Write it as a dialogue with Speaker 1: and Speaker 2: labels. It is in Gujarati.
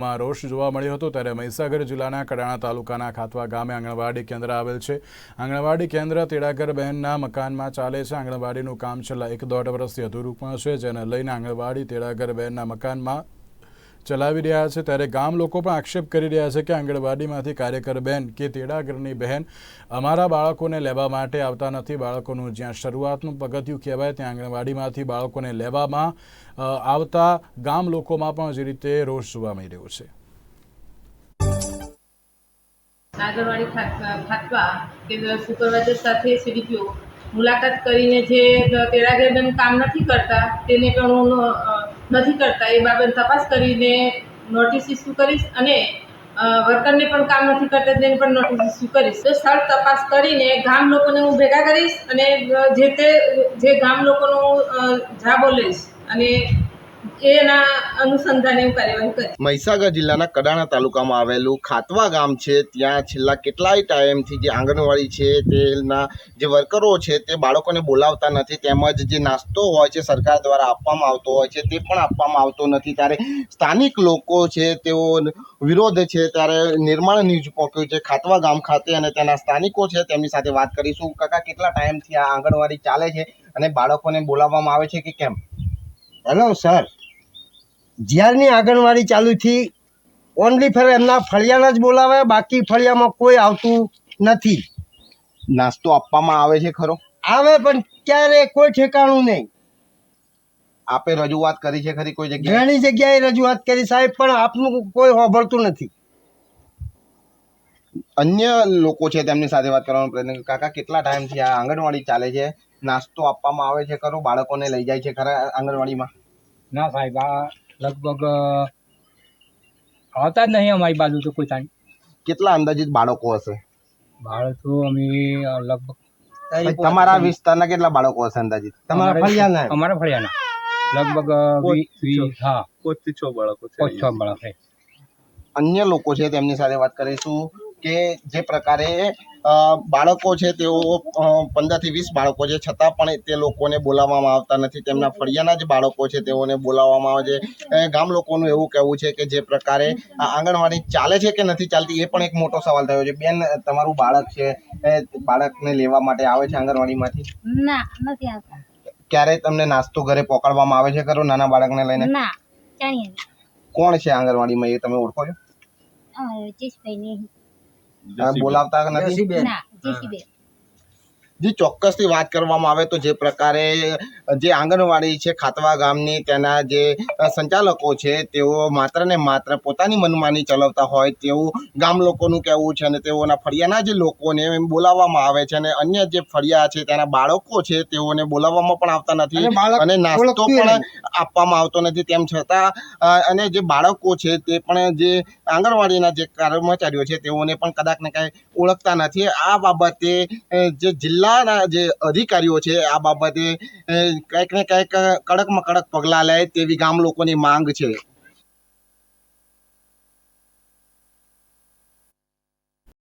Speaker 1: માં રોષ જોવા મળ્યો હતો ત્યારે મહીસાગર જિલ્લાના કડાણા તાલુકાના ખાતવા ગામે આંગણવાડી કેન્દ્ર આવેલ છે. આંગણવાડી કેન્દ્ર તેડાગર બહેનના મકાનમાં ચાલે છે. આંગણવાડીનું કામ છેલ્લા એક દોઢ વર્ષથી અધૂરું પણ છે, જેને લઈને આંગણવાડી તેડાગર બહેનના મકાનમાં ચલાવી રહ્યા છે ત્યારે ગામ લોકો પણ આક્ષેપ કરી રહ્યા છે કે આંગણવાડીમાંથી કાર્યકર બહેન કે તેડાગરની બહેન અમારા બાળકોને લેવા માટે આવતા નથી. બાળકોનું જ્યાં શરૂઆતનું પગથિયું કહેવાય, ત્યાં આંગણવાડીમાંથી બાળકોને લેવામાં આવતા ગામ લોકોમાં પણ જે રીતે રોષ જોવા મળી રહ્યો છે.
Speaker 2: આંગણવાડી ખાત- ખાતવા કે સુપરવાઇઝર સાથે સીડીપીઓ મુલાકાત કરીને જે તેડાગરબેન કામ નથી કરતા, તેને પણ હું નથી કરતા, એ બાબત તપાસ કરીને નોટિસ ઇસ્યુ કરીશ અને વર્કરને પણ કામ નથી કરતા, તેને પણ નોટિસ ઇસ્યુ કરીશ. તો સ્થળ તપાસ કરીને ગામ લોકોને હું ભેગા કરીશ અને જે તે, જે ગામ લોકોનો હું જાબો લઈશ અને એના અનુસંધાને હું કાર્યવાહી કરી.
Speaker 3: મહીસાગર જિલ્લાના કડાણા તાલુકામાં આવેલું ખાતવા ગામ છે ત્યાં છેલ્લા કેટલાય ટાઈમથી જે આંગણવાડી છે તેના જે વર્કરો છે તે બાળકોને બોલાવતા નથી તેમજ જે નાસ્તો હોય છે સરકાર દ્વારા આપવામાં આવતો હોય છે તે પણ આપવામાં આવતો નથી. ત્યારે સ્થાનિક લોકો છે તેઓ વિરોધ છે ત્યારે નિર્માણ ન્યૂઝ પહોંચ્યું છે ખાતવા ગામ ખાતે અને તેના સ્થાનિકો છે તેમની સાથે વાત કરીશું. કાકા કેટલા ટાઈમથી આ આંગણવાડી ચાલે છે અને બાળકોને બોલાવવામાં આવે છે કે કેમ?
Speaker 4: હેલો સર જ્યારની આંગણવાડી ચાલુ થી ઓનલી ફર એમના ફળિયાના જ બોલાવે બાકી ફળિયામાં કોઈ આવતું નથી.
Speaker 3: નાસ્તો આપવામાં આવે છે ખરો?
Speaker 4: આવે પણ ક્યારે કોઈ ઠેકાણું નહીં.
Speaker 3: આપે રજૂઆત કરી છે ખરી કોઈ જગ્યાએ?
Speaker 4: ઘણી જગ્યાએ રજૂઆત કરી સાહેબ પણ આપનું કોઈ હોભળતું નથી.
Speaker 3: અન્ય લોકો છે તેમની સાથે વાત કરવાનો પ્રયત્ન. કાકા કેટલા ટાઈમથી આ આંગણવાડી ચાલે છે? નાસ્તો આપવામાં આવે છે ખરો? બાળકોને લઈ જાય છે ખરા આંગણવાડીમાં?
Speaker 5: ના સાહેબ આ લગભગ આવતા જ નહીં અમારી બાજુ તો કોઈ ટાઈમ
Speaker 3: કેટલા અંદાજિત બાળકો હશે?
Speaker 5: બાળકો અમે લગભગ
Speaker 3: તમારા વિસ્તારના કેટલા બાળકો હશે અંદાજિત?
Speaker 4: તમારા ફળિયાના
Speaker 5: અમારા ફળિયાના. લગભગ હા.
Speaker 6: પોતથી છ બાળકો છે
Speaker 5: પાંચ છ બાળક
Speaker 3: અન્ય લોકો છે તેમની સાથે વાત કરીશું. કે જે પ્રકારે બાળકો છે તેઓ પંદરથી વીસ બાળકો છે. છતાં પણ તે લોકોને બોલાવવામાં આવતા નથી. તેમના ફળિયાના જ બાળકો છે તેઓને બોલાવવામાં આવે છે. ગામ લોકોનું એવું કહેવું છે કે જે પ્રકારે આ આંગણવાડી ચાલે છે કે નથી ચાલતી એ પણ એક મોટો સવાલ થયો છે. બેન તમારું બાળક છે બાળકને લેવા માટે આવે છે આંગણવાડીમાંથી?
Speaker 7: ના નથી આવતા.
Speaker 3: ક્યારે તમને નાસ્તો ઘરે પકડવામાં આવે છે ખરો નાના બાળકને લઈને?
Speaker 7: ના
Speaker 3: કોણ છે આંગણવાડીમાં એ તમે ઓળખો છો?
Speaker 7: જયેશભાઈ
Speaker 3: બોલાવતા નથી?
Speaker 7: ના જેસીબેન
Speaker 3: જે ચોક્કસથી વાત કરવામાં આવે તો જે પ્રકારે જે આંગણવાડી છે ખાતવા ગામની તેના જે સંચાલકો છે તેઓ માત્ર ને માત્ર પોતાની મનમાની ચલાવતા હોય તેવું ગામ લોકોનું કહેવું છે અને તેઓના ફળિયાના જે લોકોને એમ બોલાવવામાં આવે છે અને અન્ય જે ફળિયા છે તેના બાળકો છે તેઓને બોલાવવામાં પણ આવતા નથી
Speaker 4: અને
Speaker 3: નાસ્તો પણ આપવામાં આવતો નથી. તેમ છતાં અને જે બાળકો છે તે પણ જે આંગણવાડીના જે કર્મચારીઓ છે, તેઓને પણ કદાચ ને કાંઈ ઓળખતા નથી. આ બાબતે જે જિલ્લાના જે અધિકારીઓ છે, આ બાબતે કંઈક ને કંઈક કડકમાં કડક પગલાં લે તેવી ગામ લોકોની માંગ છે.